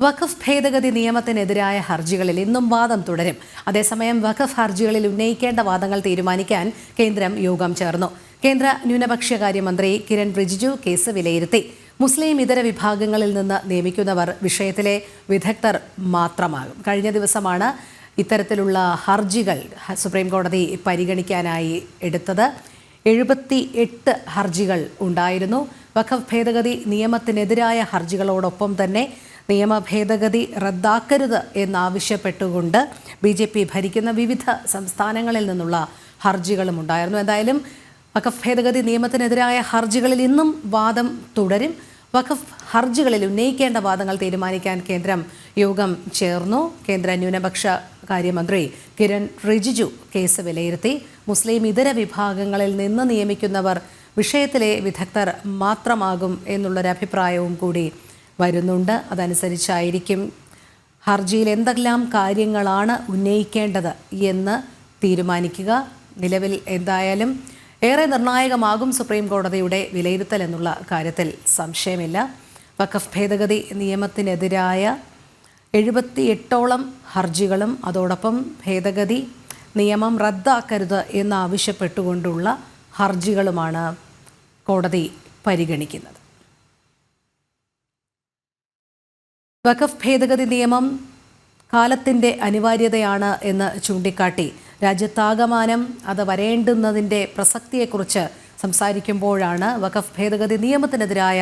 വഖഫ് ഭേദഗതി നിയമത്തിനെതിരായ ഹർജികളിൽ ഇന്നും വാദം തുടരും. അതേസമയം വഖഫ് ഹർജികളിൽ ഉന്നയിക്കേണ്ട വാദങ്ങൾ തീരുമാനിക്കാൻ കേന്ദ്രം യോഗം ചേർന്നു. കേന്ദ്ര ന്യൂനപക്ഷകാര്യമന്ത്രി കിരൺ റിജിജു കേസ് വിലയിരുത്തി. മുസ്ലിം ഇതര വിഭാഗങ്ങളിൽ നിന്ന് നിയമിക്കുന്നവർ വിഷയത്തിലെ വിദഗ്ധർ മാത്രമാകും. കഴിഞ്ഞ ദിവസമാണ് ഇത്തരത്തിലുള്ള ഹർജികൾ സുപ്രീം കോടതി പരിഗണിക്കാനായി എടുത്തത്. എഴുപത്തി എട്ട് ഹർജികൾ ഉണ്ടായിരുന്നു. വഖഫ് ഭേദഗതി നിയമത്തിനെതിരായ ഹർജികളോടൊപ്പം തന്നെ നിയമ ഭേദഗതി റദ്ദാക്കരുത് എന്നാവശ്യപ്പെട്ടുകൊണ്ട് ബി ജെ പി ഭരിക്കുന്ന വിവിധ സംസ്ഥാനങ്ങളിൽ നിന്നുള്ള ഹർജികളും ഉണ്ടായിരുന്നു. എന്തായാലും വഖഫ് ഭേദഗതി നിയമത്തിനെതിരായ ഹർജികളിൽ ഇന്നും വാദം തുടരും. വഖഫ് ഹർജികളിൽ ഉന്നയിക്കേണ്ട വാദങ്ങൾ തീരുമാനിക്കാൻ കേന്ദ്രം യോഗം ചേർന്നു. കേന്ദ്ര ന്യൂനപക്ഷ കാര്യമന്ത്രി കിരൺ റിജിജു കേസ് വിലയിരുത്തി. മുസ്ലിം ഇതര വിഭാഗങ്ങളിൽ നിന്ന് നിയമിക്കുന്നവർ വിഷയത്തിലെ വിദഗ്ധർ മാത്രമാകും എന്നുള്ളൊരു അഭിപ്രായവും കൂടി വരുന്നുണ്ട്. അതനുസരിച്ചായിരിക്കും ഹർജിയിൽ എന്തെല്ലാം കാര്യങ്ങളാണ് ഉന്നയിക്കേണ്ടത് എന്ന് തീരുമാനിക്കുക. നിലവിൽ എന്തായാലും ഏറെ നിർണായകമാകും സുപ്രീം കോടതിയുടെ വിലയിരുത്തൽ എന്നുള്ള കാര്യത്തിൽ സംശയമില്ല. വഖഫ് ഭേദഗതി നിയമത്തിനെതിരായ എഴുപത്തി എട്ടോളം ഹർജികളും അതോടൊപ്പം ഭേദഗതി നിയമം റദ്ദാക്കരുത് എന്നാവശ്യപ്പെട്ടുകൊണ്ടുള്ള ഹർജികളുമാണ് കോടതി പരിഗണിക്കുന്നത്. വഖഫ് ഭേദഗതി നിയമം കാലത്തിന്റെ അനിവാര്യതയാണ് എന്ന് ചൂണ്ടിക്കാട്ടി. രാജ്യത്താകമാനം അത് വരേണ്ടുന്നതിന്റെ പ്രസക്തിയെക്കുറിച്ച് സംസാരിക്കുമ്പോഴാണ് വഖഫ് ഭേദഗതി നിയമത്തിനെതിരായ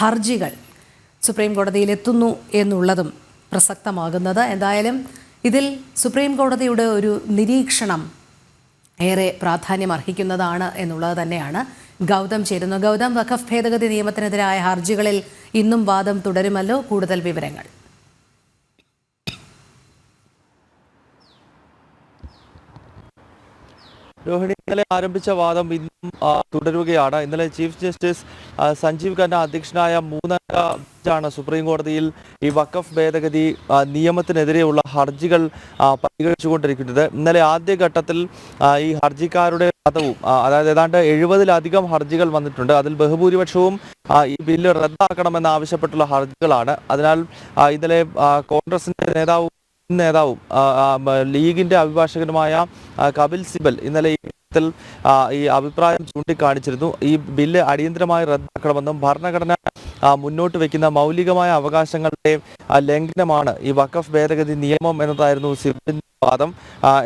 ഹർജികൾ സുപ്രീം കോടതിയിൽ എത്തുന്നു എന്നുള്ളതും പ്രസക്തമാകുന്നത്. എന്തായാലും ഇതിൽ സുപ്രീം കോടതിയുടെ ഒരു നിരീക്ഷണം ഏറെ പ്രാധാന്യം അർഹിക്കുന്നതാണ് എന്നുള്ളത് തന്നെയാണ് ഗൗതം ചേരുന്നു ഗൗതം വഖഫ് ഭേദഗതി നിയമത്തിനെതിരായ ഹർജികളിൽ ഇന്നും വാദം തുടരുമല്ലോ കൂടുതൽ വിവരങ്ങൾ രോഹിണി ഇന്നലെ ആരംഭിച്ച വാദം ഇന്നും തുടരുകയാണ്. ഇന്നലെ ചീഫ് ജസ്റ്റിസ് സഞ്ജീവ് ഖന്ന അധ്യക്ഷനായ മൂന്നംഗ ബെഞ്ചാണ് സുപ്രീം കോടതിയിൽ ഈ വഖഫ് ഭേദഗതി നിയമത്തിനെതിരെയുള്ള ഹർജികൾ പരിഗണിച്ചുകൊണ്ടിരിക്കുന്നത്. ഇന്നലെ ആദ്യഘട്ടത്തിൽ ഈ ഹർജിക്കാരുടെ വാദവും അതായത് ഏതാണ്ട് എഴുപതിലധികം ഹർജികൾ വന്നിട്ടുണ്ട്. അതിൽ ബഹുഭൂരിപക്ഷവും ഈ ബില്ല് റദ്ദാക്കണമെന്ന് ആവശ്യപ്പെട്ടുള്ള ഹർജികളാണ്. അതിനാൽ ഇന്നലെ കോൺഗ്രസിന്റെ നേതാവും നേതാവും ലീഗിന്റെ അഭിഭാഷകനുമായ കപിൽ സിബൽ ഇന്നലെ ഈ അഭിപ്രായം ചൂണ്ടിക്കാണിച്ചിരുന്നു. ഈ ബില്ല് അടിയന്തരമായി റദ്ദാക്കണമെന്നും ഭരണഘടന മുന്നോട്ട് വെക്കുന്ന മൗലികമായ അവകാശങ്ങളുടെ ലംഘനമാണ് ഈ വഖഫ് ഭേദഗതി നിയമം എന്നതായിരുന്നു സിബലിന്റെ വാദം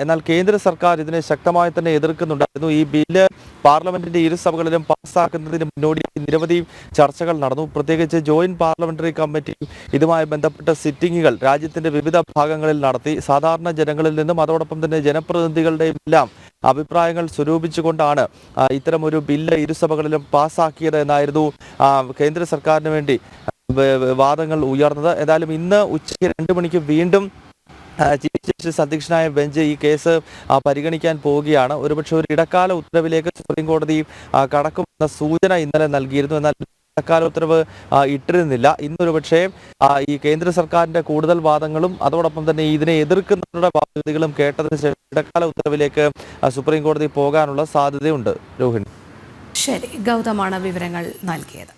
എന്നാൽ കേന്ദ്ര സർക്കാർ ഇതിനെ ശക്തമായി തന്നെ എതിർക്കുന്നുണ്ടായിരുന്നു. ഈ ബില്ല് പാർലമെന്റിന്റെ ഇരുസഭകളിലും പാസ്സാക്കുന്നതിന് മുന്നോടിയായി നിരവധി ചർച്ചകൾ നടന്നു. പ്രത്യേകിച്ച് ജോയിന്റ് പാർലമെന്ററി കമ്മിറ്റി ഇതുമായി ബന്ധപ്പെട്ട സിറ്റിംഗുകൾ രാജ്യത്തിന്റെ വിവിധ ഭാഗങ്ങളിൽ നടത്തി. സാധാരണ ജനങ്ങളിൽ നിന്നും അതോടൊപ്പം തന്നെ ജനപ്രതിനിധികളുടെയും എല്ലാം അഭിപ്രായങ്ങൾ സ്വരൂപിച്ചുകൊണ്ടാണ് ഇത്തരമൊരു ബില്ല് ഇരുസഭകളിലും പാസ്സാക്കിയത് എന്നായിരുന്നു കേന്ദ്ര സർക്കാരിന് വേണ്ടി വാദങ്ങൾ ഉയർന്നത്. ഏതായാലും ഇന്ന് ഉച്ചയ്ക്ക് രണ്ട് മണിക്ക് വീണ്ടും ചീഫ് ജസ്റ്റിസ് അധ്യക്ഷനായ ബെഞ്ച് ഈ കേസ് പരിഗണിക്കാൻ പോവുകയാണ്. ഒരുപക്ഷെ ഒരു ഇടക്കാല ഉത്തരവിലേക്ക് സുപ്രീം കോടതി കടക്കുമെന്ന സൂചന ഇന്നലെ നൽകിയിരുന്നു. എന്നാൽ ഇടക്കാല ഉത്തരവ് ഇട്ടിരുന്നില്ല. ഇന്നൊരു പക്ഷേ ഈ കേന്ദ്ര സർക്കാരിന്റെ കൂടുതൽ വാദങ്ങളും അതോടൊപ്പം തന്നെ ഇതിനെ എതിർക്കുന്നവരുടെ വാദഗതികളും കേട്ടതിന് ശേഷം ഇടക്കാല ഉത്തരവിലേക്ക് സുപ്രീം കോടതി പോകാനുള്ള സാധ്യതയുണ്ട്. രോഹിണി. ശരി ഗൗതമാണ് വിവരങ്ങൾ നൽകിയത്.